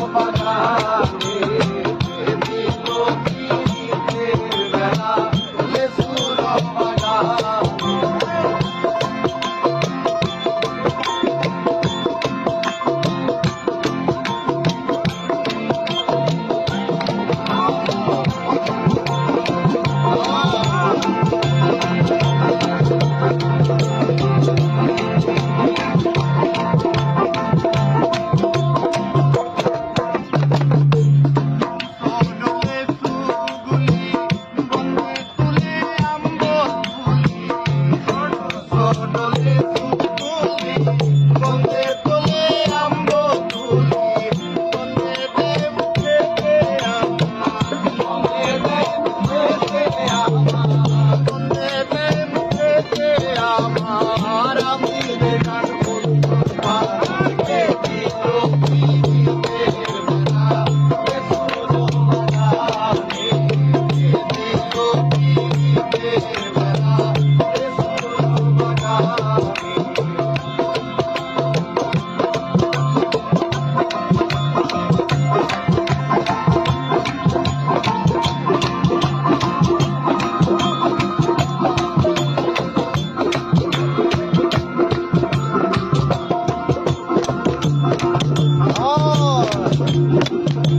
Baba. I Don't know. 哦。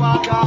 বাবা